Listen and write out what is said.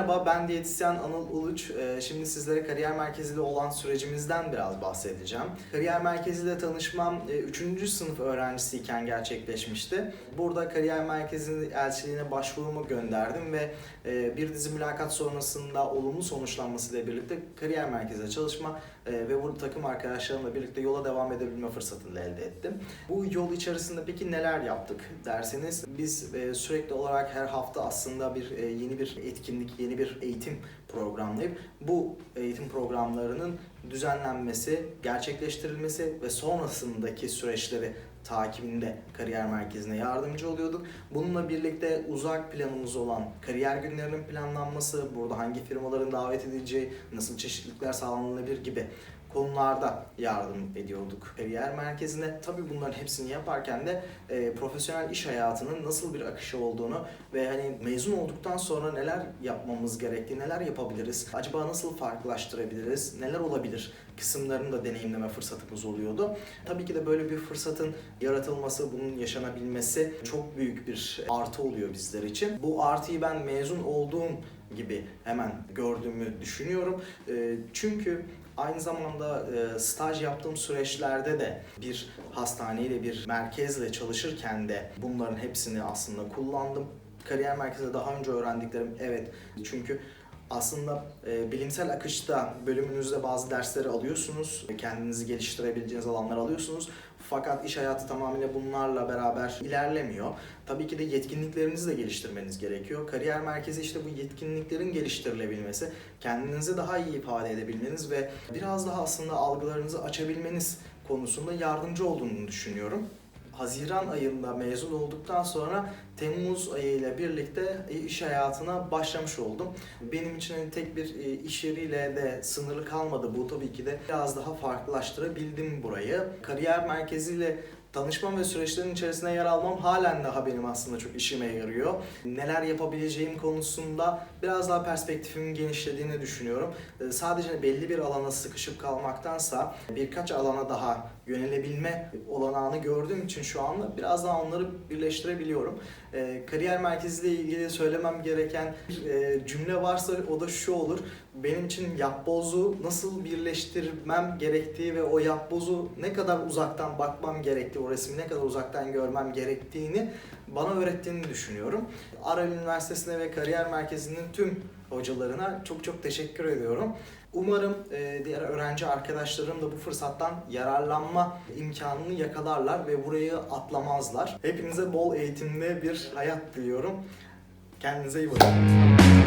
Merhaba, ben diyetisyen Anıl Uluç. Ee, Şimdi sizlere kariyer merkeziyle olan sürecimizden biraz bahsedeceğim. Kariyer merkeziyle tanışmam 3. sınıf öğrencisiyken gerçekleşmişti. Burada kariyer merkezi elçiliğine başvurumu gönderdim ve e, bir dizi mülakat sonrasında olumlu sonuçlanmasıyla birlikte kariyer merkezinde çalışma e, ve burada takım arkadaşlarımla birlikte yola devam edebilme fırsatını elde ettim. Bu yol içerisinde peki neler yaptık derseniz biz e, sürekli olarak her hafta aslında bir e, yeni bir etkinlik, yeni bir eğitim programlayıp bu eğitim programlarının düzenlenmesi, gerçekleştirilmesi ve sonrasındaki süreçleri takibinde kariyer merkezine yardımcı oluyorduk. Bununla birlikte uzak planımız olan kariyer günlerinin planlanması, burada hangi firmaların davet edileceği, nasıl çeşitlilikler sağlanabilir gibi konularda yardım ediyorduk kariyer merkezine. Tabii bunların hepsini yaparken de e, profesyonel iş hayatının nasıl bir akışı olduğunu ve hani mezun olduktan sonra neler yapmamız gerektiği, neler yapabiliriz, acaba nasıl farklılaştırabiliriz, neler olabilir kısımlarını da deneyimleme fırsatımız oluyordu. Tabii ki de böyle bir fırsatın yaratılması, bunun yaşanabilmesi çok büyük bir artı oluyor bizler için. Bu artıyı ben mezun olduğum gibi hemen gördüğümü düşünüyorum. E, Çünkü Aynı zamanda e, staj yaptığım süreçlerde de bir hastaneyle bir merkezle çalışırken de bunların hepsini aslında kullandım. Kariyer merkezinde daha önce öğrendiklerim evet çünkü aslında e, bilimsel akışta bölümünüzde bazı dersleri alıyorsunuz, kendinizi geliştirebileceğiniz alanlar alıyorsunuz. Fakat iş hayatı tamamıyla bunlarla beraber ilerlemiyor. Tabii ki de yetkinliklerinizi de geliştirmeniz gerekiyor. Kariyer merkezi işte bu yetkinliklerin geliştirilebilmesi, kendinizi daha iyi ifade edebilmeniz ve biraz daha aslında algılarınızı açabilmeniz konusunda yardımcı olduğunu düşünüyorum. Haziran ayında mezun olduktan sonra Temmuz ayıyla birlikte iş hayatına başlamış oldum. Benim için hani tek bir e, iş yeriyle de sınırlı kalmadı bu tabii ki de biraz daha farklılaştırabildim burayı. Kariyer merkeziyle Tanışmam ve süreçlerin içerisinde yer almam halen daha benim aslında çok işime yarıyor. Neler yapabileceğim konusunda biraz daha perspektifimin genişlediğini düşünüyorum. Ee, Sadece belli bir alana sıkışıp kalmaktansa birkaç alana daha yönelebilme olanağını gördüğüm için şu anda biraz daha onları birleştirebiliyorum. Ee, Kariyer merkeziyle ilgili söylemem gereken e, cümle varsa o da şu olur. Benim için yapbozu nasıl birleştirmem gerektiği ve o yapbozu ne kadar uzaktan bakmam gerektiği, o resmi ne kadar uzaktan görmem gerektiğini bana öğrettiğini düşünüyorum. Aral Üniversitesi'ne ve Kariyer Merkezi'nin tüm hocalarına çok çok teşekkür ediyorum. Umarım e, diğer öğrenci arkadaşlarım da bu fırsattan yararlanma imkanını yakalarlar ve burayı atlamazlar. Hepinize bol eğitimli bir hayat diliyorum. Kendinize iyi bakın.